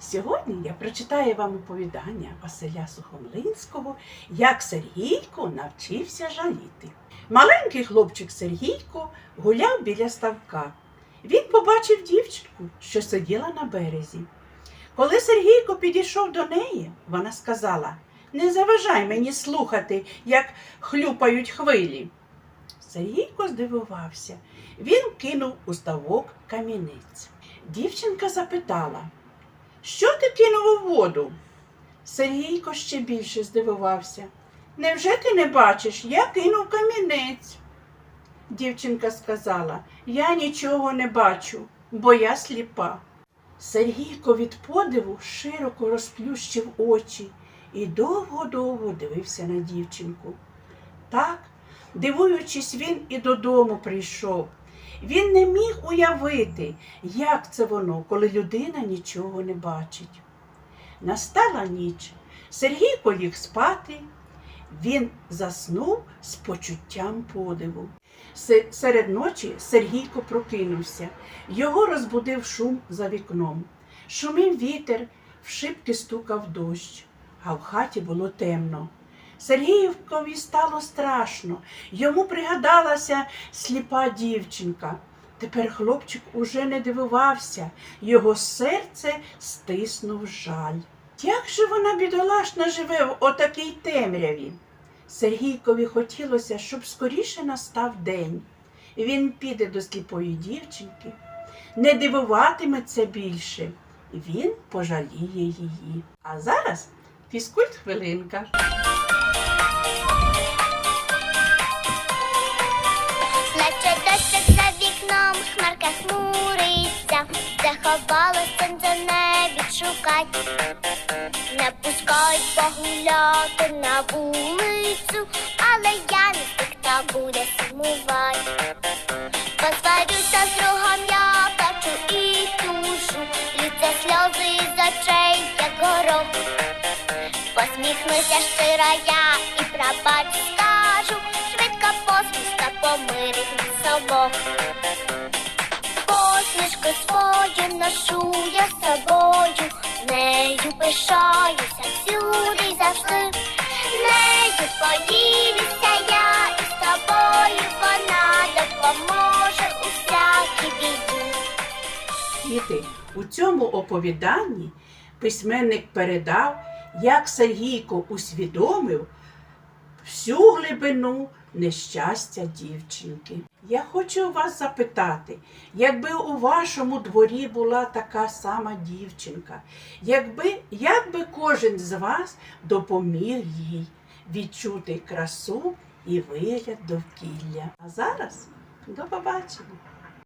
Сьогодні я прочитаю вам оповідання Василя Сухомлинського, як Сергійко навчився жаліти. Маленький хлопчик Сергійко гуляв біля ставка. Він побачив дівчинку, що сиділа на березі. Коли Сергійко підійшов до неї, вона сказала: Не заважай мені слухати, як хлюпають хвилі. Сергійко здивувався. Він кинув у ставок камінець. Дівчинка запитала, що ти кинув у воду? Сергійко ще більше здивувався. Невже ти не бачиш? Я кинув камінець. Дівчинка сказала, я нічого не бачу, бо я сліпа. Сергійко від подиву широко розплющив очі і довго-довго дивився на дівчинку. Так, дивуючись, він і додому прийшов. Він не міг уявити, як це воно, коли людина нічого не бачить. Настала ніч. Сергійко ліг спати. Він заснув з почуттям подиву. Серед ночі Сергійко прокинувся. Його розбудив шум за вікном. Шумів вітер, в шибки стукав дощ, а в хаті було темно. Сергіївкові стало страшно. Йому пригадалася сліпа дівчинка. Тепер хлопчик уже не дивувався, його серце стиснув жаль. Як же вона бідолашна живе в отакій темряві? Сергійкові хотілося, щоб скоріше настав день. Він піде до сліпої дівчинки, не дивуватиметься більше. Він пожаліє її. А зараз фізкульт хвилинка. Заховалась сонце не відшукать. Не пускають погуляти на вулицю, але я не з тих, хто буде сумувати. Посварюся з другом, я плачу і тушу, літься сльози із очей, як горох. Посміхнуся щиро я і пробач скажу, швидко посмішка помирить нас обох. Посмішку свою ношу я з собою, нею пишаюся всюди й завжди. Нею поділюся я і з тобою вона допоможе у всякій біді. Діти, у цьому оповіданні письменник передав, як Сергійко усвідомив всю глибину нещастя дівчинки. Я хочу вас запитати, якби у вашому дворі була така сама дівчинка, якби, як би кожен з вас допоміг їй відчути красу і вигляд довкілля. А зараз до побачення!